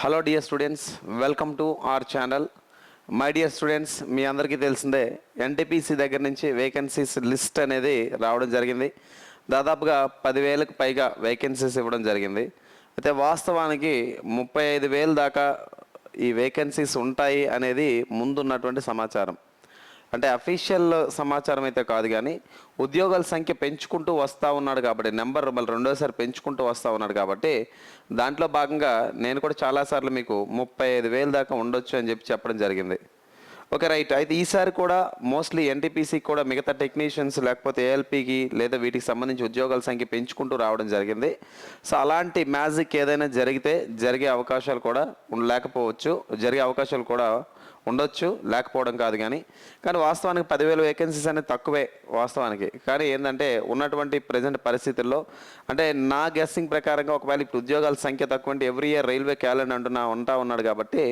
Hello dear students welcome to our channel my dear students మీ అందరికీ తెలిసిందే NTPC దగ్గర నుంచి వేకెన్సీస్ లిస్ట్ అనేది రావడం జరిగింది. దాదాపుగా పదివేలకు పైగా వేకెన్సీస్ ఇవ్వడం జరిగింది. అయితే వాస్తవానికి ముప్పై ఐదు వేలు దాకా ఈ వేకెన్సీస్ ఉంటాయి అనేది ముందున్నటువంటి సమాచారం. అంటే అఫీషియల్ సమాచారం అయితే కాదు కానీ ఉద్యోగాల సంఖ్య పెంచుకుంటూ వస్తూ ఉన్నాడు కాబట్టి నెంబర్ మళ్ళీ రెండోసారి పెంచుకుంటూ వస్తూ ఉన్నాడు కాబట్టి దాంట్లో భాగంగా నేను కూడా చాలాసార్లు మీకు ముప్పై ఐదు వేలు దాకా ఉండొచ్చు అని చెప్పి చెప్పడం జరిగింది. ఓకే రైట్ అయితే ఈసారి కూడా మోస్ట్లీ ఎన్టీపీసీకి కూడా మిగతా టెక్నీషియన్స్ లేకపోతే ఏఎల్పీకి లేదా వీటికి సంబంధించి ఉద్యోగాల సంఖ్య పెంచుకుంటూ రావడం జరిగింది. సో అలాంటి మ్యాజిక్ ఏదైనా జరిగితే జరిగే అవకాశాలు కూడా లేకపోవచ్చు జరిగే అవకాశాలు కూడా ఉండొచ్చు లేకపోవడం కాదు కానీ కానీ వాస్తవానికి పదివేల వేకెన్సీస్ అనేది తక్కువే వాస్తవానికి. కానీ ఏంటంటే ఉన్నటువంటి ప్రజెంట్ పరిస్థితుల్లో అంటే నా గెస్సింగ్ ప్రకారంగా ఒకవేళ ఇప్పుడు ఉద్యోగాల సంఖ్య తక్కువ అంటే ఎవ్రీ ఇయర్ రైల్వే క్యాలెండర్ అంటున్నా ఉంటా ఉన్నాడు కాబట్టి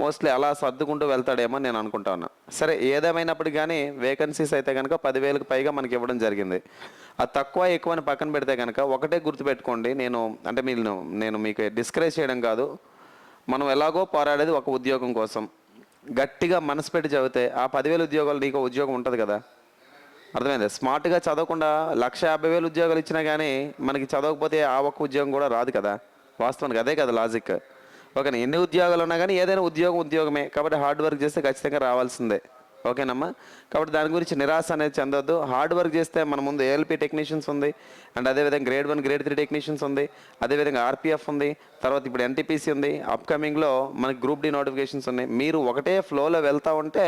మోస్ట్లీ అలా సర్దుకుంటూ వెళ్తాడేమో నేను అనుకుంటా ఉన్నా. సరే ఏదేమైనప్పటికీ కానీ వేకెన్సీస్ అయితే కనుక పదివేలకు పైగా మనకి ఇవ్వడం జరిగింది. అది తక్కువ ఎక్కువ అని పక్కన పెడితే కనుక ఒకటే గుర్తుపెట్టుకోండి నేను అంటే మీరు నేను మీకు డిస్కరేజ్ చేయడం కాదు. మనం ఎలాగో పోరాడేది ఒక ఉద్యోగం కోసం. గట్టిగా మనసు పెట్టి చదివితే ఆ పదివేల ఉద్యోగాలు నీకు ఉద్యోగం ఉంటుంది కదా? అర్థమైంది? స్మార్ట్గా చదవకుండా లక్ష యాభై వేలు ఉద్యోగాలు ఇచ్చినా కానీ మనకి చదవకపోతే ఆ ఒక్క ఉద్యోగం కూడా రాదు కదా? వాస్తవానికి అదే కదా లాజిక్ ఓకే ఎన్ని ఉద్యోగాలు ఉన్నా కానీ ఏదైనా ఉద్యోగం ఉద్యోగమే. కాబట్టి హార్డ్ వర్క్ చేస్తే ఖచ్చితంగా రావాల్సిందే. ఓకేనమ్మా? కాబట్టి దాని గురించి నిరాశ అనేది చెందొద్దు. హార్డ్ వర్క్ చేస్తే మన ముందు ఏఎల్పి టెక్నీషియన్స్ ఉంది. అండ్ అదేవిధంగా grade one grade three technicians ఉంది. అదేవిధంగా ఆర్పిఎఫ్ ఉంది. తర్వాత ఇప్పుడు ఎన్టీపీసీ ఉంది. అప్కమింగ్లో మనకి గ్రూప్ డి నోటిఫికేషన్స్ ఉన్నాయి. మీరు ఒకటే ఫ్లోలో వెళ్తూ ఉంటే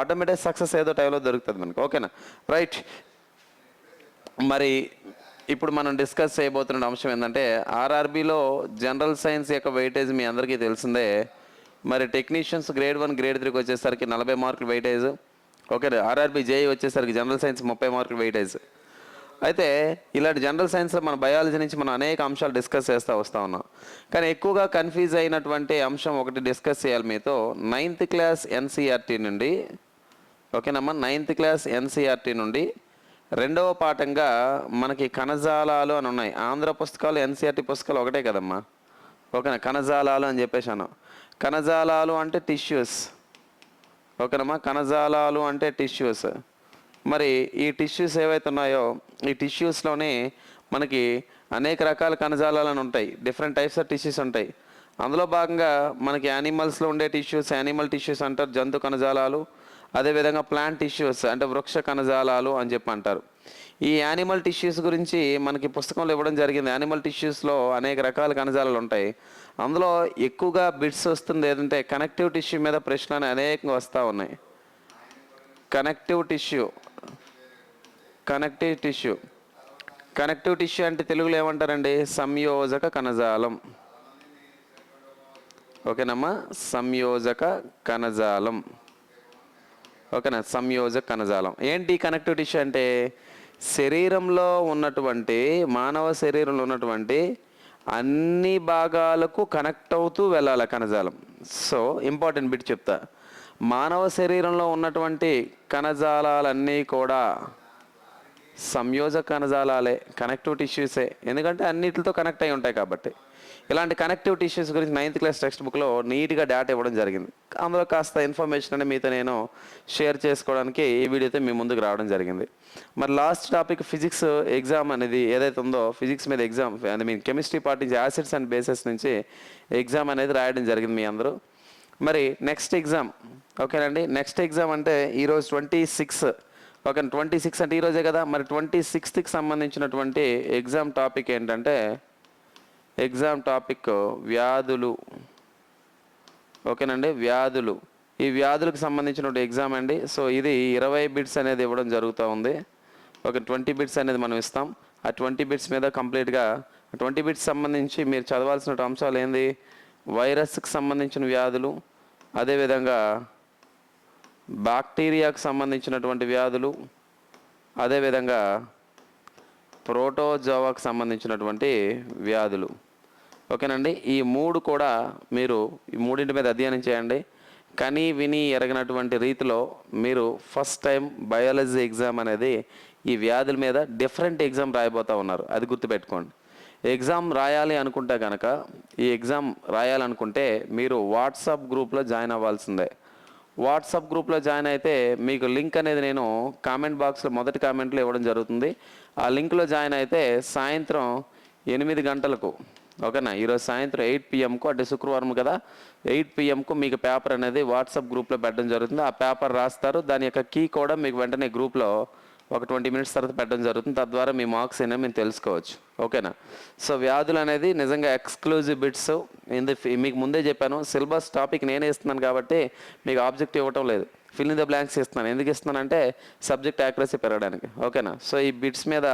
ఆటోమేటిక్ సక్సెస్ ఏదో టైంలో దొరుకుతుంది మనకి. ఓకేనా? రైట్ మరి ఇప్పుడు మనం డిస్కస్ చేయబోతున్న అంశం ఏంటంటే ఆర్ఆర్బిలో జనరల్ సైన్స్ యొక్క వెయిటేజ్ మీ అందరికీ తెలిసిందే. మరి టెక్నీషియన్స్ గ్రేడ్ వన్ గ్రేడ్ త్రీకి వచ్చేసరికి నలభై మార్కులు వెయిటేజ్ ఓకే ఆర్ఆర్బి జేఈ వచ్చేసరికి జనరల్ సైన్స్ ముప్పై మార్కులు వెయిటేజ్ అయితే ఇలాంటి జనరల్ సైన్స్లో మన బయాలజీ నుంచి మనం అనేక అంశాలు డిస్కస్ చేస్తూ వస్తూ ఉన్నాం. కానీ ఎక్కువగా కన్ఫ్యూజ్ అయినటువంటి అంశం ఒకటి డిస్కస్ చేయాలి మీతో. నైన్త్ క్లాస్ ఎన్సీఆర్టీ నుండి ఓకేనమ్మా నైన్త్ క్లాస్ ఎన్సీఆర్టీ నుండి రెండవ పాఠంగా మనకి కణజాలాలు అని ఉన్నాయి. ఆంధ్ర పుస్తకాలు ఎన్సీఆర్టీ పుస్తకాలు ఒకటే కదమ్మా. ఓకేనా? కణజాలాలు అని చెప్పేశాను కణజాలాలు అంటే టిష్యూస్. ఓకేనమ్మా? కణజాలాలు అంటే టిష్యూస్. మరి ఈ టిష్యూస్ ఏవైతే ఉన్నాయో ఈ టిష్యూస్లోనే మనకి అనేక రకాల కణజాలాలు ఉంటాయి. డిఫరెంట్ టైప్స్ ఆఫ్ టిష్యూస్ ఉంటాయి. అందులో భాగంగా మనకి యానిమల్స్లో ఉండే టిష్యూస్ యానిమల్ టిష్యూస్ అంటారు జంతు కణజాలాలు. అదేవిధంగా ప్లాంట్ టిష్యూస్ అంటే వృక్ష కణజాలాలు అని చెప్పి అంటారు. ఈ యానిమల్ టిష్యూస్ గురించి మనకి పుస్తకంలో ఇవ్వడం జరిగింది. యానిమల్ టిష్యూస్లో అనేక రకాల కణజాలాలు ఉంటాయి. అందులో ఎక్కువగా బిట్స్ వస్తుంది ఏదంటే కనెక్టివ్ టిష్యూ మీద ప్రశ్నలు అనేకంగా వస్తూ ఉన్నాయి. Connective tissue. Connective tissue. Connective tissue అంటే తెలుగులో ఏమంటారండి? సంయోజక కణజాలం. ఓకేనమ్మా? సంయోజక కణజాలం. ఓకేనా? సంయోజక కణజాలం. ఏంటి కనెక్టివ్ టిష్యూ అంటే? శరీరంలో ఉన్నటువంటి మానవ శరీరంలో ఉన్నటువంటి అన్ని భాగాలకు కనెక్ట్ అవుతూ వెళ్ళాలి కణజాలం. సో ఇంపార్టెంట్ బిట్ చెప్తా. మానవ శరీరంలో ఉన్నటువంటి కణజాలాలన్నీ కూడా సంయోజక కణజాలాలే కనెక్టివ్ టిష్యూసే ఎందుకంటే అన్నిటితో కనెక్ట్ అయి ఉంటాయి కాబట్టి. ఇలాంటి కనెక్టివిటీ ఇష్యూస్ గురించి నైన్త్ క్లాస్ టెక్స్ట్ బుక్లో నీట్గా డేటా ఇవ్వడం జరిగింది. అందులో కాస్త ఇన్ఫర్మేషన్ అనేది మీతో నేను షేర్ చేసుకోవడానికి ఈ వీడియోతో మీ ముందుకు రావడం జరిగింది. మరి లాస్ట్ టాపిక్ ఫిజిక్స్ ఎగ్జామ్ అనేది ఏదైతే ఉందో ఫిజిక్స్ మీద exam I mean chemistry part నుంచి యాసిడ్స్ అండ్ బేసెస్ నుంచి ఎగ్జామ్ అనేది రాయడం జరిగింది మీ అందరూ. మరి నెక్స్ట్ ఎగ్జామ్ ఓకేనండి నెక్స్ట్ ఎగ్జామ్ అంటే ఈరోజు twenty six okay twenty six అంటే ఈరోజే కదా? మరి ట్వంటీ సిక్స్త్కి సంబంధించినటువంటి ఎగ్జామ్ టాపిక్ ఏంటంటే ఎగ్జామ్ టాపిక్ వ్యాధులు. ఓకేనండి? వ్యాధులు. ఈ వ్యాధులకు సంబంధించిన ఎగ్జామ్ అండి. సో ఇది ఇరవై బిట్స్ అనేది ఇవ్వడం జరుగుతూ ఉంది. ఒక ట్వంటీ బిట్స్ అనేది మనం ఇస్తాం. ఆ ట్వంటీ బిట్స్ మీద కంప్లీట్గా ట్వంటీ బిట్స్ సంబంధించి మీరు చదవాల్సిన అంశాలు ఏంది? వైరస్కి సంబంధించిన వ్యాధులు. అదేవిధంగా బాక్టీరియాకు సంబంధించినటువంటి వ్యాధులు. అదేవిధంగా ప్రోటోజోవాకు సంబంధించినటువంటి వ్యాధులు. ఓకేనండి? ఈ మూడు కూడా మీరు ఈ మూడింటి మీద అధ్యయనం చేయండి. కని విని ఎరగనటువంటి రీతిలో మీరు ఫస్ట్ టైం బయాలజీ ఎగ్జామ్ అనేది ఈ వ్యాధుల మీద డిఫరెంట్ ఎగ్జామ్ రాయబోతా ఉన్నారు. అది గుర్తుపెట్టుకోండి. ఎగ్జామ్ రాయాలి అనుకుంటే కనుక ఈ ఎగ్జామ్ రాయాలనుకుంటే మీరు వాట్సాప్ గ్రూప్లో జాయిన్ అవ్వాల్సిందే. వాట్సాప్ గ్రూప్లో జాయిన్ అయితే మీకు లింక్ అనేది నేను కామెంట్ బాక్స్లో మొదటి కామెంట్లో ఇవ్వడం జరుగుతుంది. ఆ లింక్లో జాయిన్ అయితే సాయంత్రం ఎనిమిది గంటలకు ఓకేనా ఈరోజు సాయంత్రం ఎయిట్ పిఎంకు అంటే శుక్రవారం కదా ఎయిట్ పిఎంకు మీకు పేపర్ అనేది వాట్సాప్ గ్రూప్లో పెట్టడం జరుగుతుంది. ఆ పేపర్ రాస్తారు. దాని యొక్క కీ కూడా మీకు వెంటనే గ్రూప్లో ఒక ట్వంటీ మినిట్స్ తర్వాత పెట్టడం జరుగుతుంది. తద్వారా మీ మార్క్స్ అయినా మీరు తెలుసుకోవచ్చు. ఓకేనా? సో వ్యాధులు అనేది నిజంగా ఎక్స్క్లూజివ్ బిట్స్. ఇంది మీకు ముందే చెప్పాను సిలబస్ టాపిక్ నేనే ఇస్తున్నాను కాబట్టి మీకు ఆబ్జెక్ట్ ఇవ్వటం లేదు. ఫిల్ ఇన్ ద బ్లాంక్స్ ఇస్తున్నాను. ఎందుకు ఇస్తున్నానంటే సబ్జెక్ట్ యాక్యురసీ పెరగడానికి. ఓకేనా? సో ఈ బిట్స్ మీద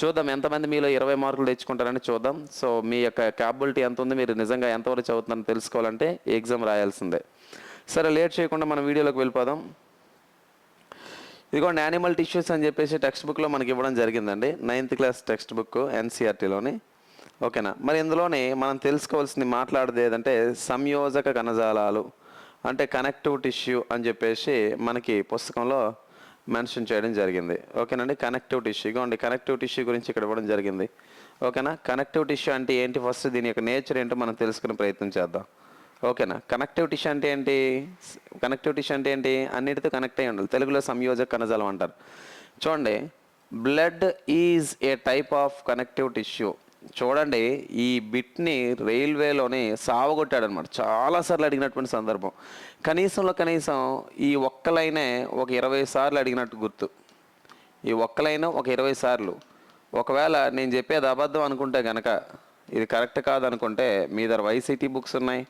చూద్దాం ఎంతమంది మీలో ఇరవై మార్కులు తెచ్చుకుంటారని చూద్దాం. సో మీ యొక్క క్యాపబిలిటీ ఎంత ఉంది మీరు నిజంగా ఎంతవరకు చదువుతున్నారని తెలుసుకోవాలంటే ఎగ్జామ్ రాయాల్సిందే. సరే లేట్ చేయకుండా మనం వీడియోలోకి వెళ్ళిపోదాం. ఇదిగోండి యానిమల్ టిష్యూస్ అని చెప్పేసి టెక్స్ట్ బుక్లో మనకి ఇవ్వడం జరిగిందండి. నైన్త్ క్లాస్ టెక్స్ట్ బుక్ ఎన్సీఆర్టీలోని ఓకేనా? మరి ఇందులోనే మనం తెలుసుకోవాల్సింది మాట్లాడేది ఏదంటే సంయోజక కణజాలాలు అంటే కనెక్టివ్ టిష్యూ అని చెప్పేసి మనకి పుస్తకంలో మెన్షన్ చేయడం జరిగింది. ఓకేనండి? కనెక్టివ్ టిష్యూ ఇగోండి కనెక్టివ్ టిష్యూ గురించి ఇక్కడ ఇవ్వడం జరిగింది. ఓకేనా? కనెక్టివ్ టిష్యూ అంటే ఏంటి? ఫస్ట్ దీని యొక్క నేచర్ ఏంటో మనం తెలుసుకునే ప్రయత్నం చేద్దాం. ఓకేనా. కనెక్టివ్ టిష్యూ అంటే ఏంటి? కనెక్టివ్ టిష్యూ అంటే ఏంటి? అన్నిటితో కనెక్ట్ అయి ఉండాలి. తెలుగులో సంయోజక కణజాలం అంటారు. చూడండి blood is a type of connective tissue చూడండి ఈ బిట్ని రైల్వేలోనే సావగొట్టాడు అనమాట చాలాసార్లు అడిగినటువంటి సందర్భం. కనీసంలో కనీసం ఈ ఒక్కలైనే ఒక ఇరవై సార్లు అడిగినట్టు గుర్తు. ఈ ఒక్కలైన ఒక ఇరవై సార్లు. ఒకవేళ నేను చెప్పేది అబద్ధం అనుకుంటే గనక ఇది కరెక్ట్ కాదనుకుంటే మీ దగ్గర వైసీటీ బుక్స్ ఉన్నాయి.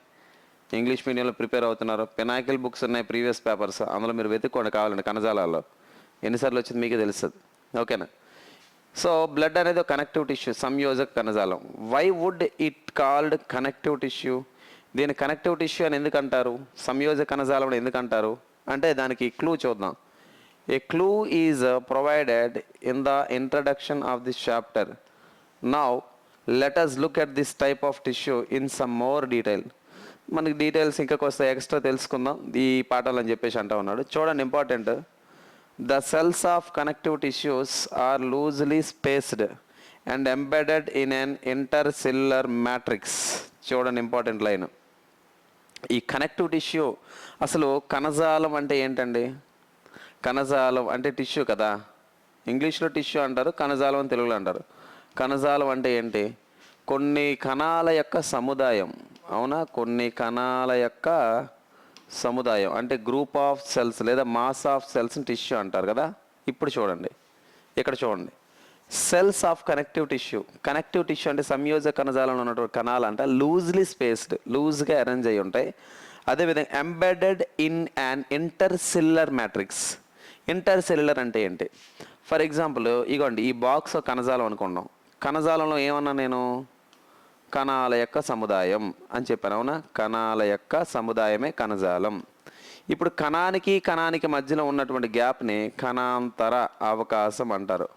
ఇంగ్లీష్ మీడియంలో ప్రిపేర్ అవుతున్నారు. పినాకిల్ బుక్స్ ఉన్నాయి ప్రీవియస్ పేపర్స్. అందులో మీరు వెతుక్కోండి కావాలండి కణజాలాల్లో. ఎన్నిసార్లు వచ్చింది మీకే తెలుస్తుంది. ఓకేనా? సో బ్లడ్ అనేది కనెక్టివ్ టిష్యూ సంయోజక కణజాలం. Why would it called connective tissue దీని కనెక్టివ్ టిష్యూ అని ఎందుకు అంటారు? సంయోజక కణజాలం అని ఎందుకు అంటారు? అంటే దానికి క్లూ చూద్దాం. A clue is provided in the introduction of this chapter now let us look at this type of tissue in some more detail మనకి డీటెయిల్స్ ఇంకా కొంత ఎక్స్ట్రా తెలుసుకుందాం. ఈ పాఠాలు అని చెప్పేసి అంటా ఉన్నాడు. చూడండి important the cells of connective tissues are loosely spaced and embedded in an cellular matrix చూడండి ఇంపార్టెంట్ లైన్ ఈ కనెక్టివ్ టిష్యూ అసలు కణజాలం అంటే ఏంటండి? కణజాలం అంటే టిష్యూ కదా? ఇంగ్లీష్లో టిష్యూ అంటారు కణజాలం అని తెలుగులో అంటారు. కణజాలం అంటే ఏంటి? కొన్ని కణాల యొక్క సముదాయం. అవునా? కొన్ని కణాల యొక్క సముదాయం అంటే గ్రూప్ ఆఫ్ సెల్స్ లేదా మాస్ ఆఫ్ సెల్స్ టిష్యూ అంటారు కదా? ఇప్పుడు చూడండి. ఇక్కడ చూడండి. Cells of connective tissue connective tissue అంటే సంయోజ కణజాలంలో ఉన్నటువంటి కణాలు అంట. లూజ్లీ స్పేస్డ్ లూజ్గా అరేంజ్ అయి ఉంటాయి. అదేవిధంగా embedded in an intercellular matrix intercellular అంటే ఏంటి? ఫర్ ఎగ్జాంపుల్ ఇగోండి ఈ బాక్స్ కణజాలం అనుకున్నాం కణజాలంలో ఏమన్నా నేను? కణాల యొక్క సముదాయం అని చెప్పాను అవునా? కణాల యొక్క సముదాయమే కణజాలం. ఇప్పుడు కణానికి కణానికి మధ్యలో ఉన్నటువంటి గ్యాప్ని కణాంతర అవకాశం అంటారు.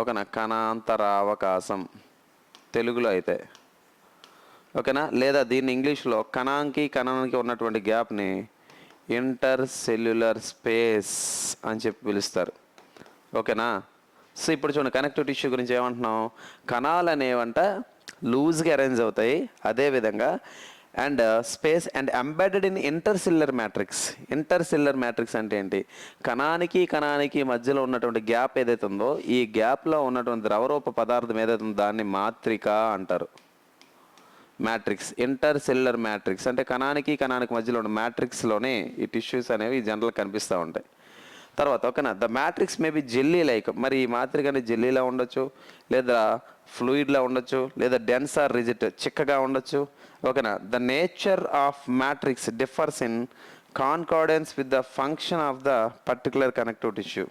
ఓకేనా? కణాంతర అవకాశం. తెలుగులో అయితే. ఓకేనా? లేదా దీన్ని ఇంగ్లీష్లో కణానికి కణానికి ఉన్నటువంటి గ్యాప్ని ఇంటర్ సెల్యులర్ స్పేస్ అని చెప్పి పిలుస్తారు. ఓకేనా? సో ఇప్పుడు చూడండి కనెక్టివ్ టిష్యూ గురించి ఏమంటున్నాం? కణాలు అనేవంట లూజ్గా అరేంజ్ అవుతాయి. అదేవిధంగా and space and embedded in intercellular matrix intercellular matrix అంటే ఏంటి? కణానికి కణానికి మధ్యలో ఉన్నటువంటి గ్యాప్ ఏదైతే ఉందో ఈ గ్యాప్లో ఉన్నటువంటి ద్రవరూప పదార్థం ఏదైతే ఉందో దాన్ని మాత్రిక అంటారు. మ్యాట్రిక్స్ ఇంటర్సెల్యులర్ మ్యాట్రిక్స్ అంటే కణానికి కణానికి మధ్యలో ఉన్న మ్యాట్రిక్స్లోనే ఈ టిష్యూస్ అనేవి జనరల్ కనిపిస్తూ ఉంటాయి. తర్వాత ఓకేనా the matrix maybe jelly like మరి ఈ మాత్రిక అనేది జెల్లీలా ఉండొచ్చు లేదా ఫ్లూయిడ్లా ఉండొచ్చు లేదా డెన్స్ ఆర్ రిజిట్ చిక్కగా ఉండొచ్చు. ఓకేనా? The nature of matrix differs in concordance with the function of the particular connective tissue.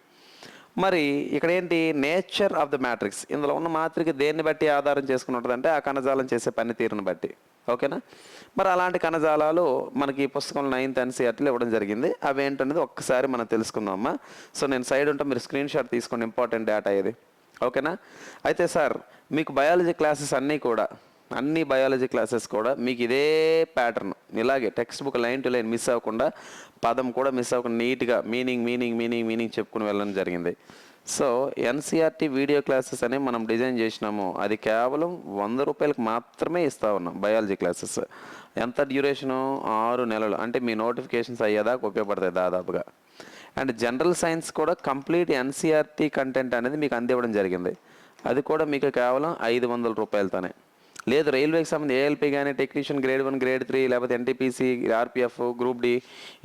మరి ఇక్కడ ఏంటి? Nature of the matrix. ఇందులో ఉన్న మాత్రిక దేన్ని బట్టి ఆధారం చేసుకుని ఉంటుందంటే ఆ కణజాలం చేసే పనితీరుని బట్టి. ఓకేనా? మరి అలాంటి కణజాలాలు మనకి ఈ పుస్తకంలో నైన్త్ ఎన్సీఆర్టీలో ఇవ్వడం జరిగింది. అవి ఏంటనేది ఒక్కసారి మనం తెలుసుకుందామా? సో నేను సైడ్ ఉంటా మీరు స్క్రీన్ షాట్ తీసుకోండి. ఇంపార్టెంట్ డేటా ఇది. ఓకేనా? అయితే సార్ మీకు బయాలజీ క్లాసెస్ అన్నీ కూడా అన్ని బయాలజీ క్లాసెస్ కూడా మీకు ఇదే ప్యాటర్న్ ఇలాగే textbook line to line miss అవ్వకుండా పదం కూడా మిస్ అవ్వకుండా నీట్గా మీనింగ్ మీనింగ్ మీనింగ్ మీనింగ్ చెప్పుకుని వెళ్ళడం జరిగింది. సో ఎన్సీఆర్టీ వీడియో క్లాసెస్ అని మనం డిజైన్ చేసినాము. అది కేవలం వంద రూపాయలకు మాత్రమే ఇస్తూ ఉన్నాం బయాలజీ క్లాసెస్ ఎంత డ్యూరేషను ఆరు నెలలు. అంటే మీ నోటిఫికేషన్స్ అయ్యేదాకా ఉపయోగపడతాయి దాదాపుగా. అండ్ జనరల్ సైన్స్ కూడా కంప్లీట్ ఎన్సీఆర్టీ కంటెంట్ అనేది మీకు అందివ్వడం జరిగింది. అది కూడా మీకు కేవలం ఐదు వందల రూపాయలతోనే. లేదు రైల్వేకి సంబంధించి ఏఎల్పి కానీ technician grade one grade three లేకపోతే ఎన్టీపీసీ ఆర్పిఎఫ్ గ్రూప్ డి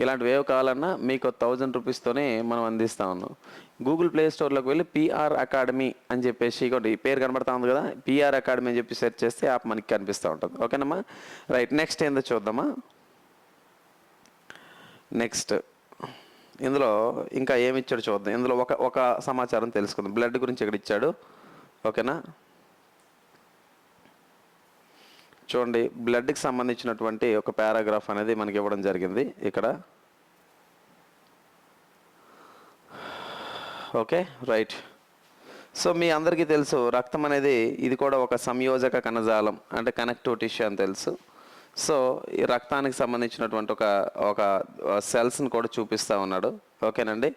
ఇలాంటివి ఏవి కావాలన్నా మీకు థౌజండ్ రూపీస్తోనే మనం అందిస్తా ఉన్నాం. గూగుల్ ప్లే స్టోర్లోకి వెళ్ళి పిఆర్ అకాడమీ అని చెప్పేసి ఒకటి ఈ పేరు కనబడతా ఉంది కదా పిఆర్ అకాడమీ అని చెప్పి సెర్చ్ చేస్తే యాప్ మనకి కనిపిస్తూ ఉంటుంది. ఓకేనమ్మా? రైట్ నెక్స్ట్ ఏందో చూద్దామా? నెక్స్ట్ ఇందులో ఇంకా ఏమి ఇచ్చాడు చూద్దాం. ఇందులో ఒక ఒక సమాచారం తెలుసుకుందాం. బ్లడ్ గురించి ఇక్కడ ఇచ్చాడు? ఓకేనా? చూడండి బ్లడ్కి సంబంధించినటువంటి ఒక పారాగ్రాఫ్ అనేది మనకి ఇవ్వడం జరిగింది ఇక్కడ. ఓకే రైట్ సో మీ అందరికీ తెలుసు రక్తం అనేది ఇది కూడా ఒక సంయోజక కణజాలం అంటే కనెక్టివ్ టిష్యూ అని తెలుసు. సో ఈ రక్తానికి సంబంధించినటువంటి ఒక ఒక సెల్స్ని కూడా చూపిస్తూ ఉన్నాడు. ఓకేనండి?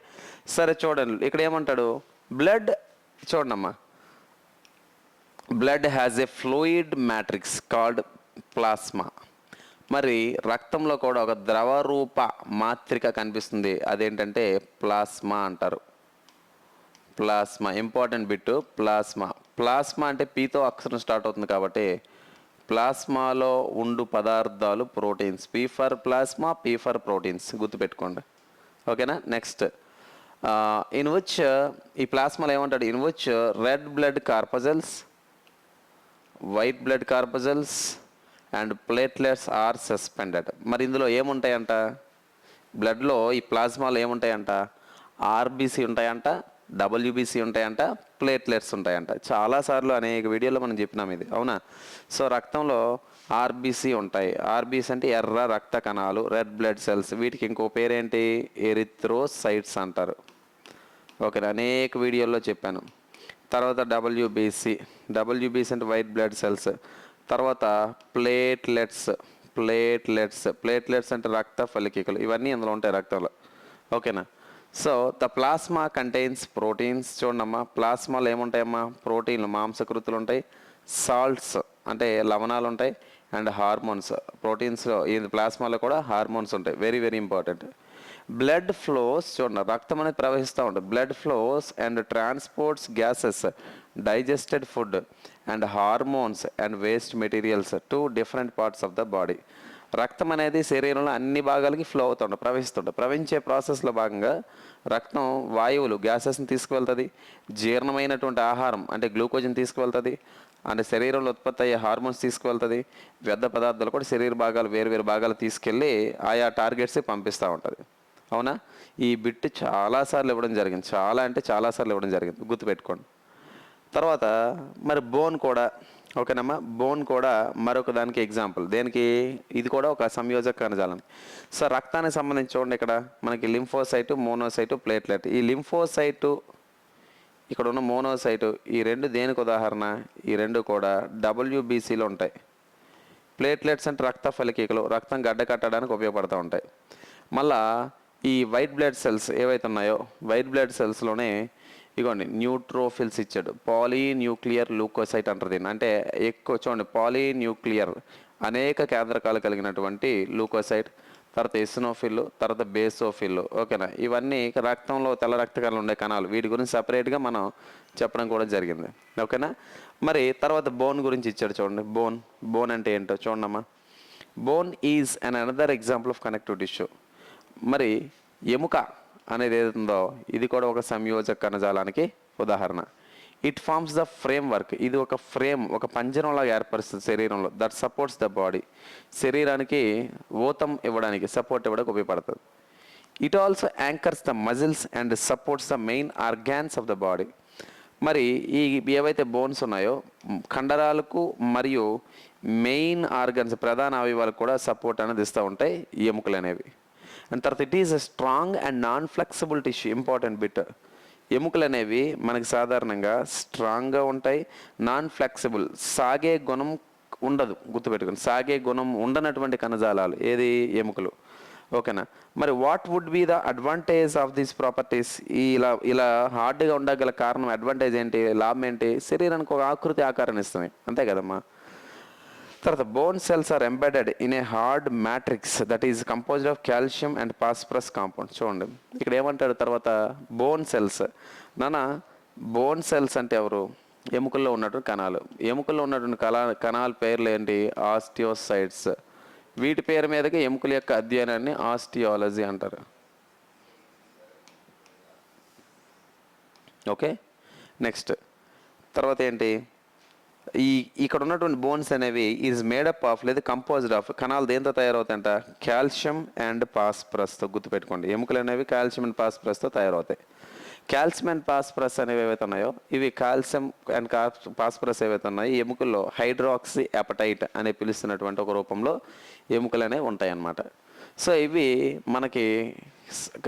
సరే చూడండి. ఇక్కడ ఏమంటాడు? బ్లడ్ చూడండమ్మా. Blood has a fluid matrix called plasma మరి రక్తంలో కూడా ఒక ద్రవ రూప మాత్రిక కనిపిస్తుంది. అదేంటంటే ప్లాస్మా అంటారు. Plasma important bit plasma plasma అంటే పీతో అక్షరం స్టార్ట్ అవుతుంది కాబట్టి ప్లాస్మాలో ఉండు పదార్థాలు proteins. P for plasma P for proteins గుర్తుపెట్టుకోండి. ఓకేనా? నెక్స్ట్ ఇన్ విచ్ ఈ ప్లాస్మాలో ఏమంటాడు? In which red blood corpuscles white blood corpuscles and platelets are suspended మరి ఇందులో ఏముంటాయంట? బ్లడ్లో ఈ ప్లాస్మాలో ఏముంటాయంట? ఆర్బీసీ ఉంటాయంట డబ్ల్యూబీసీ ఉంటాయంట ప్లేట్లెట్స్ ఉంటాయంట. చాలాసార్లు అనేక వీడియోలో మనం చెప్పినాం ఇది. అవునా? సో రక్తంలో ఆర్బీసీ ఉంటాయి. ఆర్బీసీ అంటే ఎర్ర రక్త కణాలు రెడ్ బ్లడ్ సెల్స్. వీటికి ఇంకో పేరేంటి? ఎరిథ్రోసైట్స్ అంటారు. ఓకే అనేక వీడియోల్లో చెప్పాను. తర్వాత డబ్ల్యూబీసీ. డబ్ల్యూబీసీ అంటే వైట్ బ్లడ్ సెల్స్. తర్వాత ప్లేట్లెట్స్. ప్లేట్లెట్స్. ప్లేట్లెట్స్ అంటే రక్త ఫలికికలు. ఇవన్నీ ఇందులో ఉంటాయి రక్తంలో. ఓకేనా? So the plasma contains proteins చూడమ్మా ప్లాస్మాలో ఏముంటాయమ్మా? ప్రోటీన్లు మాంసకృతులు ఉంటాయి సాల్ట్స్ అంటే లవణాలు ఉంటాయి అండ్ హార్మోన్స్. ప్రోటీన్స్లో ఈ ప్లాస్మాలో కూడా హార్మోన్స్ ఉంటాయి. Very very important blood flows చూడండి రక్తం అనేది ప్రవహిస్తూ ఉంటుంది. Blood flows and transports gases digested food and hormones and waste materials to different parts of the body రక్తం అనేది శరీరంలో అన్ని భాగాలకి ఫ్లో అవుతుండే ప్రవహిస్తుంటుంది. ప్రవహించే ప్రాసెస్లో భాగంగా రక్తం వాయువులు గ్యాసెస్ని తీసుకువెళ్తుంది. జీర్ణమైనటువంటి ఆహారం అంటే గ్లూకోజ్ని తీసుకువెళ్తుంది. అంటే శరీరంలో ఉత్పత్తి అయ్యే హార్మోన్స్ తీసుకువెళ్తుంది. వ్యర్థ పదార్థాలు కూడా శరీర భాగాలు వేరు వేరు భాగాలు తీసుకెళ్ళి ఆయా టార్గెట్స్ పంపిస్తూ ఉంటుంది. అవునా? ఈ బిట్ చాలాసార్లు ఇవ్వడం జరిగింది. చాలా అంటే చాలాసార్లు ఇవ్వడం జరిగింది. గుర్తుపెట్టుకోండి. తర్వాత మరి బోన్ కూడా ఓకేనమ్మా. బోన్ కూడా మరొక దానికి ఎగ్జాంపుల్. దేనికి? ఇది కూడా ఒక సంయోజక కణజాలం. సో రక్తానికి సంబంధించి చూడండి ఇక్కడ. మనకి లింఫోసైటు మోనోసైటు ప్లేట్లెట్. ఈ లింఫోసైటు ఇక్కడ ఉన్న మోనోసైటు ఈ రెండు దేనికి ఉదాహరణ? ఈ రెండు కూడా డబ్ల్యూబీసీలో ఉంటాయి. ప్లేట్లెట్స్ అంటే రక్త ఫలికీకలు రక్తం గడ్డ కట్టడానికి ఉపయోగపడుతూ ఉంటాయి. మళ్ళా ఈ వైట్ బ్లడ్ సెల్స్ ఏవైతే ఉన్నాయో వైట్ బ్లడ్ సెల్స్లోనే ఇగోండి న్యూట్రోఫిల్స్ ఇచ్చాడు. పాలీ న్యూక్లియర్ లూకోసైట్ అంటారు దీన్ని. అంటే ఎక్కువ చూడండి పాలీ న్యూక్లియర్ అనేక కేంద్రకాలు కలిగినటువంటి లూకోసైట్ తర్వాత ఎసినోఫిల్ తర్వాత బేసోఫిల్ ఓకేనా? ఇవన్నీ రక్తంలో తెల్ల రక్త కణాలు ఉండే కణాలు. వీటి గురించి సపరేట్గా మనం చెప్పడం కూడా జరిగింది. ఓకేనా? మరి తర్వాత బోన్ గురించి ఇచ్చాడు చూడండి. బోన్ బోన్ అంటే ఏంటో చూడమ్మా bone is an another example of connective tissue. మరి ఎముక అనేది ఏదైతుందో ఇది కూడా ఒక సంయోజక కణజాలానికి ఉదాహరణ. It forms the framework ఇది ఒక ఫ్రేమ్ ఒక పంజరంలాగా ఏర్పరుస్తుంది శరీరంలో. దట్ సపోర్ట్స్ ద బాడీ శరీరానికి ఊతం ఇవ్వడానికి సపోర్ట్ ఇవ్వడానికి ఉపయోగపడుతుంది. It also anchors the muscles and supports the main organs of the body మరి ఈ ఏవైతే బోన్స్ ఉన్నాయో కండరాలకు మరియు మెయిన్ ఆర్గన్స్ ప్రధాన అవయవాలకు కూడా సపోర్ట్ అనేది ఇస్తూ ఉంటాయి ఎముకలు అనేవి. అండ్ తర్వాత it is a strong and non flexible tissue important bit ఎముకలు అనేవి మనకి సాధారణంగా స్ట్రాంగ్గా ఉంటాయి నాన్ ఫ్లెక్సిబుల్ సాగే గుణం ఉండదు గుర్తుపెట్టుకుని సాగే గుణం ఉండనటువంటి కణజాలాలు ఏది? ఎముకలు. ఓకేనా? మరి what would be the advantage of these properties ఈ ఇలా ఇలా హార్డ్గా ఉండగల కారణం అడ్వాంటేజ్ ఏంటి? లాభం ఏంటి? శరీరానికి ఒక ఆకృతి ఆకారాన్ని ఇస్తుంది. అంతే కదమ్మా. తర్వాత bone cells are embedded in a hard matrix that is composed of calcium and phosphorus compound చూడండి. ఇక్కడ ఏమంటాడు తర్వాత బోన్ సెల్స్ నాన్న బోన్ సెల్స్ అంటే ఎవరు? ఎముకల్లో ఉన్నటువంటి కణాలు. ఎముకల్లో ఉన్నటువంటి కళా కణాల పేర్లు ఏంటి? ఆస్టియోసైడ్స్ వీటి పేరు మీదకి ఎముకల యొక్క అధ్యయనాన్ని ఆస్టియాలజీ అంటారు. ఓకే? నెక్స్ట్. తర్వాత ఏంటి? ఈ ఇక్కడ ఉన్నటువంటి బోన్స్ అనేవి ఈజ్ మేడప్ ఆఫ్ లేదా కంపోజ్డ్ ఆఫ్ కణాలు దేంతో తయారవుతాయంట? కాల్షియం అండ్ పాస్ప్రస్తో గుర్తుపెట్టుకోండి. ఎముకలు అనేవి కాల్షియం అండ్ పాస్ప్రస్తో తయారవుతాయి. కాల్షియం అండ్ పాస్ప్రస్ అనేవి ఏవైతే ఉన్నాయో ఇవి కాల్షియం అండ్ పాస్ప్రస్ ఏవైతే ఉన్నాయో ఎముకల్లో హైడ్రాక్సీ అపటైట్ అనే పిలుస్తున్నటువంటి ఒక రూపంలో ఎముకలు అనేవి ఉంటాయన్నమాట. సో ఇవి మనకి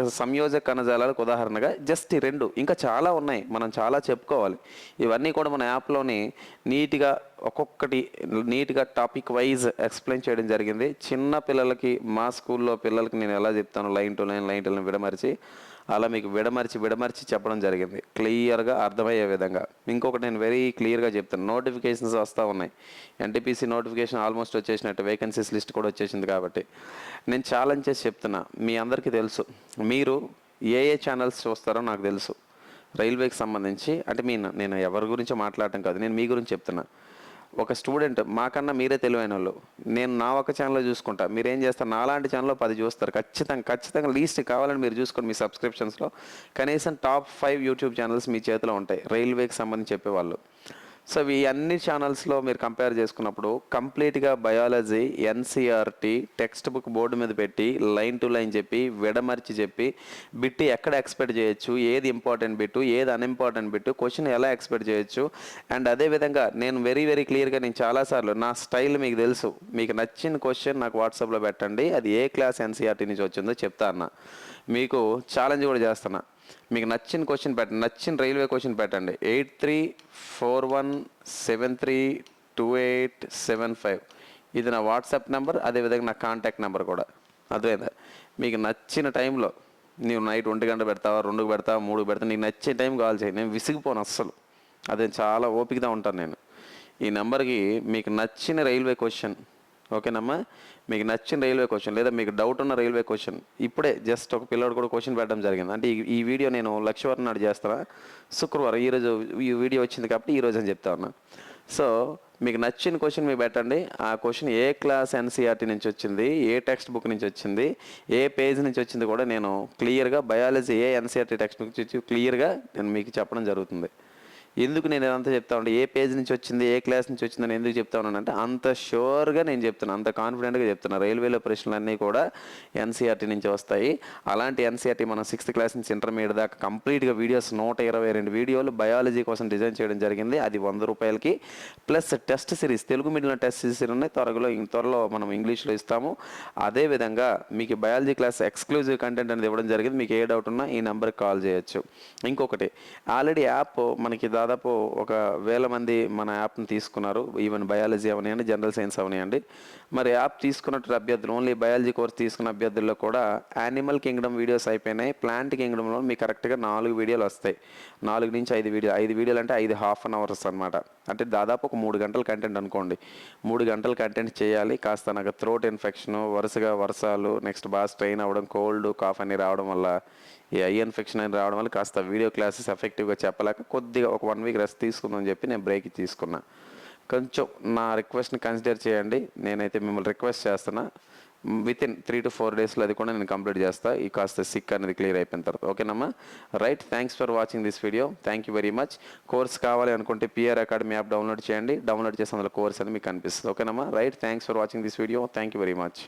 సంయోజక కణజాలాలకు ఉదాహరణగా జస్ట్ ఈ రెండు. ఇంకా చాలా ఉన్నాయి. మనం చాలా చెప్పుకోవాలి. ఇవన్నీ కూడా మన యాప్లోని నీట్గా ఒక్కొక్కటి నీట్గా టాపిక్ వైజ్ ఎక్స్ప్లెయిన్ చేయడం జరిగింది. చిన్న పిల్లలకి మా స్కూల్లో పిల్లలకి నేను ఎలా చెప్తాను line to line line to line విడమరిచి అలా మీకు విడమర్చి విడమర్చి చెప్పడం జరిగింది. క్లియర్గా అర్థమయ్యే విధంగా. ఇంకొకటి నేను వెరీ క్లియర్గా చెప్తాను. నోటిఫికేషన్స్ వస్తూ ఉన్నాయి. ఎన్టీపీసీ నోటిఫికేషన్ ఆల్మోస్ట్ వచ్చేసినట్టు. వేకెన్సీస్ లిస్ట్ కూడా వచ్చేసింది కాబట్టి. నేను ఛాలెంజ్ చేసి చెప్తున్నా. మీ అందరికీ తెలుసు. మీరు ఏ ఏ ఛానల్స్ చూస్తారో నాకు తెలుసు. రైల్వేకి సంబంధించి. అంటే మీ నేను ఎవరి గురించి మాట్లాడటం కాదు. నేను మీ గురించి చెప్తున్నా. ఒక స్టూడెంట్ మాకన్నా మీరే తెలివైన వాళ్ళు నేను నా ఒక ఛానల్లో చూసుకుంటా. మీరేం చేస్తారు? నాలాంటి ఛానల్లో పది చూస్తారు. ఖచ్చితంగా ఖచ్చితంగా లీస్ట్ కావాలని మీరు చూసుకోండి మీ సబ్స్క్రిప్షన్స్లో కనీసం టాప్ ఫైవ్ యూట్యూబ్ ఛానల్స్ మీ చేతిలో ఉంటాయి. రైల్వేకి సంబంధించి చెప్పేవాళ్ళు. సో ఈ అన్ని ఛానల్స్లో మీరు కంపేర్ చేసుకున్నప్పుడు కంప్లీట్గా biology NCERT text book board మీద పెట్టి లైన్ టు లైన్ చెప్పి విడమర్చి చెప్పి బిట్టి ఎక్కడ ఎక్స్పెక్ట్ చేయొచ్చు ఏది ఇంపార్టెంట్ బిట్టు ఏది అన్ఇంపార్టెంట్ బిట్టు క్వశ్చన్ ఎలా ఎక్స్పెక్ట్ చేయొచ్చు అండ్ అదేవిధంగా నేను వెరీ వెరీ క్లియర్గా నేను చాలాసార్లు నా స్టైల్ మీకు తెలుసు. మీకు నచ్చిన క్వశ్చన్ నాకు వాట్సాప్లో పెట్టండి. అది ఏ క్లాస్ ఎన్సీఆర్టీ నుంచి వచ్చిందో చెప్తా అన్న. మీకు ఛాలెంజ్ కూడా చేస్తున్నా. మీకు నచ్చిన క్వశ్చన్ పెట్టండి నచ్చిన రైల్వే క్వశ్చన్ పెట్టండి. Eight three four one seven three two eight seven five. ఇది నా వాట్సాప్ నెంబర్ అదేవిధంగా నా కాంటాక్ట్ నెంబర్ కూడా. అర్థమైందా? మీకు నచ్చిన టైంలో నీవు నైట్ ఒంటి గంట పెడతావా రెండుకు పెడతావా మూడుకు పెడతావు నీకు నచ్చే టైం కాల్ చేయి. నేను విసిగిపోను అస్సలు. అదే చాలా ఓపికగా ఉంటాను నేను. ఈ నెంబర్కి మీకు నచ్చిన రైల్వే క్వశ్చన్ ఓకేనమ్మా? మీకు నచ్చిన రైల్వే క్వశ్చన్ లేదా మీకు డౌట్ ఉన్న రైల్వే క్వశ్చన్ ఇప్పుడే జస్ట్ ఒక పిల్లడు కూడా క్వశ్చన్ పెట్టడం జరిగింది. అంటే ఈ- ఈ వీడియో నేను లక్ష్యవారం నాడు చేస్తాను? శుక్రవారం ఈరోజు ఈ వీడియో వచ్చింది కాబట్టి ఈ రోజు అని చెప్తా ఉన్నా. సో మీకు నచ్చిన క్వశ్చన్ మీరు పెట్టండి. ఆ క్వశ్చన్ ఏ క్లాస్ ఎన్సీఆర్టీ నుంచి వచ్చింది ఏ టెక్స్ట్ బుక్ నుంచి వచ్చింది ఏ పేజ్ నుంచి వచ్చింది కూడా నేను క్లియర్గా బయాలజీ ఏ ఎన్సీఆర్టీ టెక్స్ట్ బుక్ నుంచి వచ్చి క్లియర్గా నేను మీకు చెప్పడం జరుగుతుంది. ఎందుకు నేను ఇదంతా చెప్తా ఉండే? ఏ పేజ్ నుంచి వచ్చింది? ఏ క్లాస్ నుంచి వచ్చిందని ఎందుకు చెప్తా ఉన్నానంటే అంత షూర్గా నేను చెప్తున్నాను అంత కాన్ఫిడెంట్గా చెప్తున్నాను రైల్వేలో ప్రశ్నలన్నీ కూడా ఎన్సీఆర్టీ నుంచి వస్తాయి. అలాంటి ఎన్సీఆర్టీ మనం సిక్స్త్ క్లాస్ నుంచి ఇంటర్మీడియట్ దాకా కంప్లీట్గా వీడియోస్ నూట ఇరవై రెండు వీడియోలు బయాలజీ కోసం డిజైన్ చేయడం జరిగింది. అది వంద రూపాయలకి. ప్లస్ టెస్ట్ సిరీస్ తెలుగు మీడియంలో టెస్ట్ సిరీస్ ఉన్నాయి. త్వరలో త్వరలో మనం ఇంగ్లీష్లో ఇస్తాము. అదేవిధంగా మీకు బయాలజీ క్లాస్ ఎక్స్క్లూజివ్ కంటెంట్ అనేది ఇవ్వడం జరిగింది. మీకు ఏ డౌట్ ఉన్నా ఈ నెంబర్కి కాల్ చేయొచ్చు. ఇంకొకటి ఆల్రెడీ యాప్ మనకి దాదాపు దాదాపు ఒక వేల మంది మన యాప్ని తీసుకున్నారు. ఈవెన్ బయాలజీ అవనివ్వండి జనరల్ సైన్స్ అవనివ్వండి మరి యాప్ తీసుకున్నట్టు అభ్యర్థులు ఓన్లీ బయాలజీ కోర్స్ తీసుకున్న అభ్యర్థుల్లో కూడా యానిమల్ కింగ్డమ్ వీడియోస్ అయిపోయినాయి. ప్లాంట్ కింగ్డమ్లో మీకు కరెక్ట్గా నాలుగు వీడియోలు వస్తాయి. నాలుగు నుంచి ఐదు వీడియో ఐదు వీడియోలు అంటే ఐదు హాఫ్ అన్ అవర్స్ అనమాట అంటే దాదాపు ఒక మూడు గంటల కంటెంట్ అనుకోండి. మూడు గంటల కంటెంట్ చేయాలి. కాస్త నాకు థ్రోట్ ఇన్ఫెక్షన్ వరుసగా వర్షాలు నెక్స్ట్ బాగా స్ట్రెయిన్ అవ్వడం కోల్డ్ కాఫ్ అని రావడం వల్ల ఈ ఐ ఇన్ఫెక్షన్ అని రావడం వల్ల కాస్త వీడియో క్లాసెస్ ఎఫెక్టివ్గా చెప్పలేక కొద్దిగా ఒక వన్ వన్ వీక్ రెస్ట్ తీసుకుందని చెప్పి నేను బ్రేక్ తీసుకున్నా. కొంచెం నా రిక్వెస్ట్ని కన్సిడర్ చేయండి. నేనైతే మిమ్మల్ని రిక్వెస్ట్ చేస్తున్నా. Within three to four డేస్లో అది కూడా నేను కంప్లీట్ చేస్తా. ఈ కాస్త సిక్ అనేది క్లియర్ అయిపోయిన తర్వాత. ఓకేనమ్మా? Right thanks for watching this video thank you very much course కావాలి అనుకుంటే పిఆర్ అకాడమీ యాప్ డౌన్లోడ్ చేయండి. డౌన్లోడ్ చేసి అందులో కోర్స్ అని మీకు కనిపిస్తుంది. ఓకేనమ్మా? Right thanks for watching this video thank you very much